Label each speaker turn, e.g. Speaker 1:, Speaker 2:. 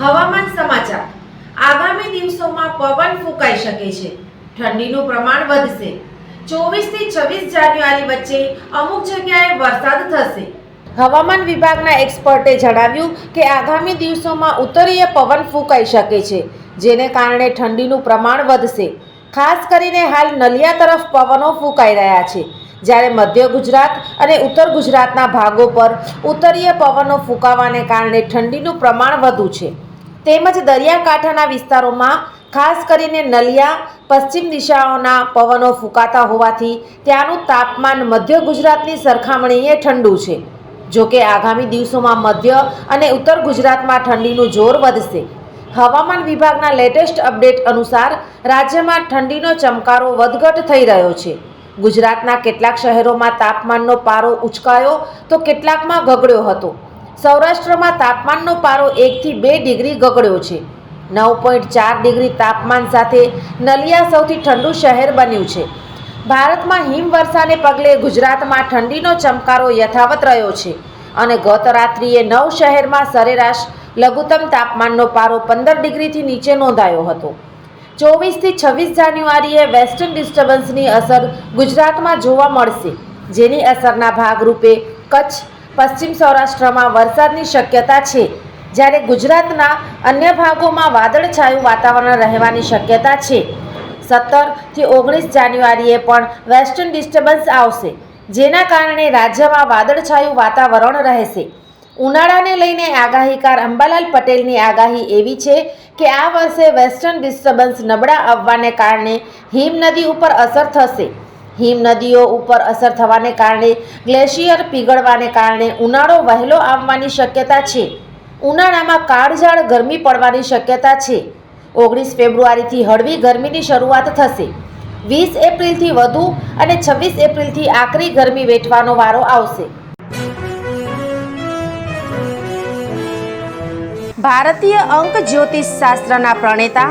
Speaker 1: હવામાન સમાચાર. આગામી દિવસોમાં પવન ફૂંકાઈ શકે છે. ઠંડીનું પ્રમાણ વધશે. ચોવીસથી છવ્વીસ જાન્યુઆરી વચ્ચે અમુક જગ્યાએ વરસાદ થશે. હવામાન વિભાગના એક્સપર્ટે જણાવ્યું કે આગામી દિવસોમાં ઉત્તરીય પવન ફૂંકાઈ શકે છે, જેને કારણે ઠંડીનું પ્રમાણ વધશે. ખાસ કરીને હાલ નલિયા તરફ પવનો ફૂંકાઈ રહ્યા છે, જ્યારે મધ્ય ગુજરાત અને ઉત્તર ગુજરાતના ભાગો પર ઉત્તરીય પવનો ફૂંકાવાને કારણે ઠંડીનું પ્રમાણ વધુ છે. તેમજ દરિયાકાંઠાના વિસ્તારોમાં ખાસ કરીને નલિયા, પશ્ચિમ દિશાઓના પવનો ફૂંકાતા હોવાથી ત્યાંનું તાપમાન મધ્ય ગુજરાતની સરખામણીએ ઠંડુ છે. જોકે આગામી દિવસોમાં મધ્ય અને ઉત્તર ગુજરાતમાં ઠંડીનું જોર વધશે. હવામાન વિભાગના લેટેસ્ટ અપડેટ અનુસાર રાજ્યમાં ઠંડીનો ચમકારો વધઘટ થઈ રહ્યો છે. ગુજરાતના કેટલાક શહેરોમાં તાપમાનનો પારો ઉચકાયો તો કેટલાકમાં ગગડ્યો હતો. સૌરાષ્ટ્રમાં તાપમાનનો પારો એકથી બે ડિગ્રી ગગડ્યો છે. નવ પોઈન્ટ ચાર ડિગ્રી તાપમાન સાથે નલિયા સૌથી ઠંડુ શહેર બન્યું છે. ભારતમાં હિમવર્ષાને પગલે ગુજરાતમાં ઠંડીનો ચમકારો યથાવત રહ્યો છે અને ગત રાત્રિએ નવ શહેરમાં સરેરાશ લઘુત્તમ તાપમાનનો પારો પંદર ડિગ્રીથી નીચે નોંધાયો હતો. ચોવીસથી છવ્વીસ જાન્યુઆરીએ વેસ્ટર્ન ડિસ્ટર્બન્સની અસર ગુજરાતમાં જોવા મળશે, જેની અસરના ભાગરૂપે કચ્છ પશ્ચિમ સૌરાષ્ટ્રમાં વરસાદની શક્યતા છે. જ્યારે ગુજરાતના અન્ય ભાગોમાં વાદળછાયું વાતાવરણ રહેવાની શક્યતા છે. સત્તરથી ઓગણીસ જાન્યુઆરીએ પણ વેસ્ટર્ન ડિસ્ટર્બન્સ આવશે, જેના કારણે રાજ્યમાં વાદળછાયું વાતાવરણ રહેશે. ઉનાળાને લઈને આગાહીકાર અંબાલાલ પટેલની આગાહી એવી છે કે આ વર્ષે વેસ્ટર્ન ડિસ્ટર્બન્સ નબળા આવવાને કારણે હિમનદી ઉપર અસર થશે. હિમનદીઓ ઉપર અસર થવાને કારણે, ગ્લેશિયર પીગળવાને કારણે ઉનાળો વહેલો આવવાની શક્યતા છે. ઉનાળામાં કાળઝાળ ગરમી પડવાની શક્યતા છે. ઓગણીસ ફેબ્રુઆરીથી હળવી ગરમીની શરૂઆત થશે. વીસ એપ્રિલથી વધુ અને છવ્વીસ એપ્રિલથી આકરી ગરમી વેઠવાનો વારો આવશે. ભારતીય અંક જ્યોતિષ શાસ્ત્રના પ્રણેતા